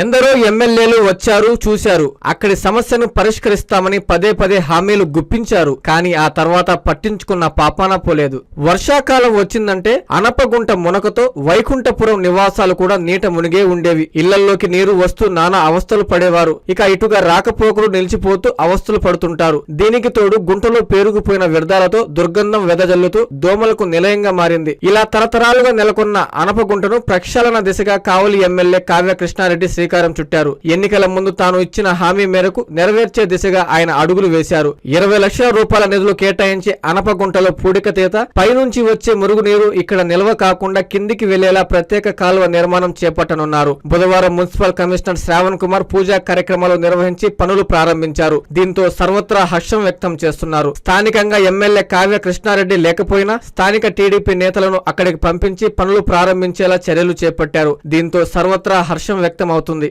ఎందరో ఎమ్మెల్యేలు వచ్చారు చూశారు. అక్కడి సమస్యను పరిష్కరిస్తామని పదే పదే హామీలు గుప్పించారు. కానీ ఆ తర్వాత పట్టించుకున్న పాపాన పోలేదు. వర్షాకాలం వచ్చిందంటే అనపగుంట మునకతో వైకుంఠపురం నివాసాలు కూడా నీట మునిగే ఉండేవి. ఇళ్ళల్లోకి నీరు వస్తూ నానా అవస్థలు పడేవారు. ఇక ఇటుగా రాకపోకలు నిలిచిపోతూ అవస్థలు పడుతుంటారు. దీనికి తోడు గుంటలో పేరుకుపోయిన వ్యర్థాలతో దుర్గంధం వెదజల్లుతూ దోమలకు నిలయంగా మారింది. ఇలా తరతరాలుగా నెలకొన్న అనపగుంటను ప్రక్షాళన దిశగా కావలి ఎమ్మెల్యే కావ్య కృష్ణారెడ్డి శ్రీకారం చుట్టారు. ఎన్నికల ముందు తాను ఇచ్చిన హామీ మేరకు నెరవేర్చే దిశగా ఆయన అడుగులు వేశారు. ఇరవై లక్షల రూపాయల నిధులు కేటాయించి అనపగుంటలో పూడిక తీత పైనుంచి వచ్చే మురుగునీరు ఇక్కడ నిల్వ కాకుండా కిందికి వెళ్ళేలా ప్రత్యేక కాలువ నిర్మాణం చేపట్టనున్నారు. బుధవారం మున్సిపల్ కమిషనర్ శ్రావణ్ కుమార్ పూజా కార్యక్రమాలు నిర్వహించి పనులు ప్రారంభించారు. దీంతో సర్వత్రా హర్షం వ్యక్తం చేస్తున్నారు. స్థానికంగా ఎమ్మెల్యే కావ్య కృష్ణారెడ్డి లేకపోయినా స్థానిక టీడీపీ నేతలను అక్కడికి పంపించి పనులు ప్రారంభించేలా చర్యలు చేపట్టారు. దీంతో సర్వత్రా హర్షం వ్యక్తం అవుతుంది అవుతుంది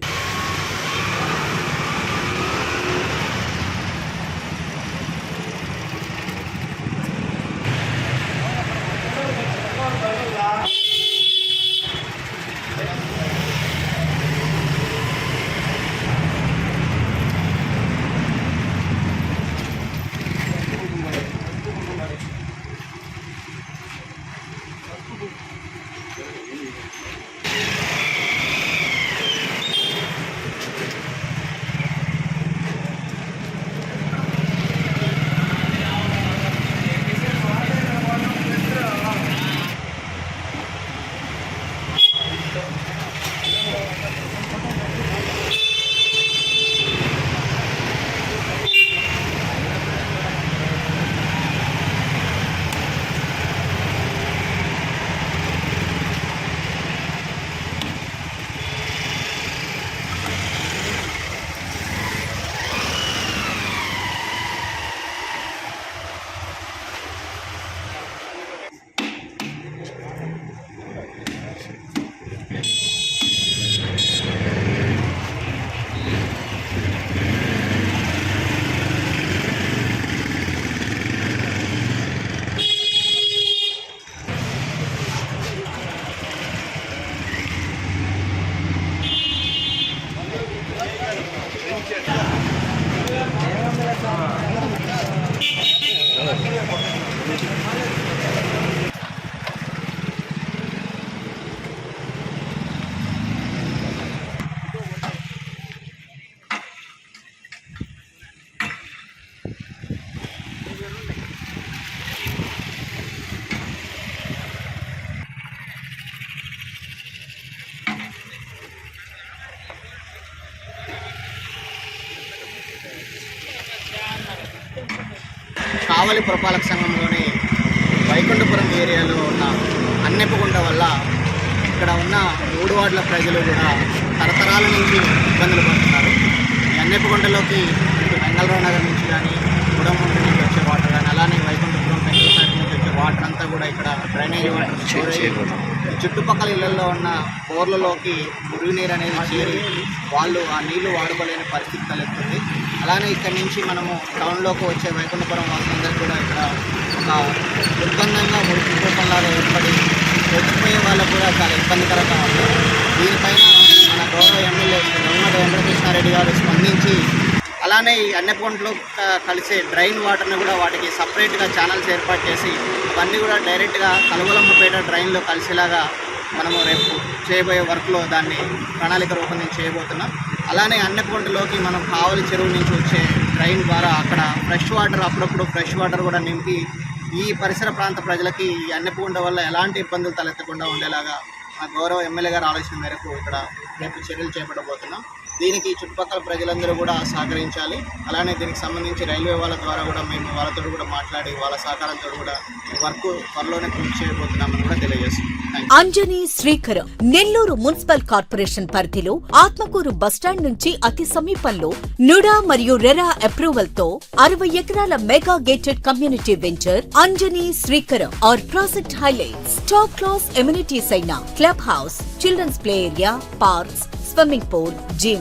కావలి పురపాలక సంఘంలోని వైకుంఠపురం ఏరియాలో ఉన్న అన్నెప్పగుంట వల్ల ఇక్కడ ఉన్న మూడు వార్డుల ప్రజలు కూడా తరతరాల నుంచి ఇబ్బందులు పడుతున్నారు. ఈ అన్నెప్పగుంటలోకి ఇటు వెంగళరావు నగర్ నుంచి కానీ గుడమంట నుంచి వచ్చే వాటర్ కానీ అలానే వైకుంఠపురం పెంకులపేట నుంచి వచ్చే వాటర్ అంతా కూడా ఇక్కడ డ్రైనేజ్ వాటర్ చుట్టుపక్కల ఇళ్ళలో ఉన్న బోర్లలోకి మురుగునీరు అనేది చేరి వాళ్ళు ఆ నీళ్ళు వాడుకోలేని పరిస్థితి తలెత్తుంది. అలానే ఇక్కడ నుంచి మనము టౌన్లోకి వచ్చే వైకుంఠపురం వాసులందరూ కూడా ఇక్కడ ఒక దుర్గంధంగా మురికి రూపంలాగా ఏర్పడి వచ్చిపోయే వాళ్ళకు కూడా చాలా ఇబ్బందికరంగా ఉంది దీనిపైన మన గౌరవ ఎమ్మెల్యే గవర్నమెంట్ వెంకటకృష్ణారెడ్డి గారు స్పందించి అలానే ఈ అన్నెపొంట్లో కలిసే డ్రైన్ వాటర్ని కూడా వాటికి సపరేట్గా ఛానల్స్ ఏర్పాటు చేసి అవన్నీ కూడా డైరెక్ట్గా కలువలమ్మపేట డ్రైన్లో కలిసేలాగా మనము రేపు చేయబోయే వర్క్లో దాన్ని ప్రణాళిక రూపొందించి చేయబోతున్నాం. అలానే అన్నెపొంటలోకి మనం కావలి చెరువు నుంచి వచ్చే డ్రైన్ ద్వారా అక్కడ ఫ్రెష్ వాటర్ అప్పుడప్పుడు ఫ్రెష్ వాటర్ కూడా నింపి ఈ పరిసర ప్రాంత ప్రజలకి ఈ అన్నెపగుంట వల్ల ఎలాంటి ఇబ్బందులు తలెత్తకుండా ఉండేలాగా మా గౌరవ ఎమ్మెల్యే గారు ఆలోచన మేరకు ఇక్కడ రేపు చర్యలు చేపట్టబోతున్నాం. దీనికి చుట్టుపక్కల ప్రజలందరూ కూడా సహకరించాలి. అలానే దీనికి సంబంధించి రైల్వే వాళ్ళ ద్వారా కూడా మేము వాళ్ళతో కూడా మాట్లాడి వాళ్ళ సహకారంతో కూడా వర్క్ త్వరలోనే పూర్తి చేయబోతున్నామని కూడా తెలియజేస్తున్నాం. అంజనీ శ్రీకరం నెల్లూరు మున్సిపల్ కార్పొరేషన్ పరిధిలో ఆత్మకూరు బస్టాండ్ నుంచి అతి సమీపంలో నుడా మరియు రెరా అప్రూవల్తో అరవై ఎకరాల mega gated community venture Anjani Srikaram. Our project highlights. Top class amenities అయిన club house children's play area parks swimming pool gym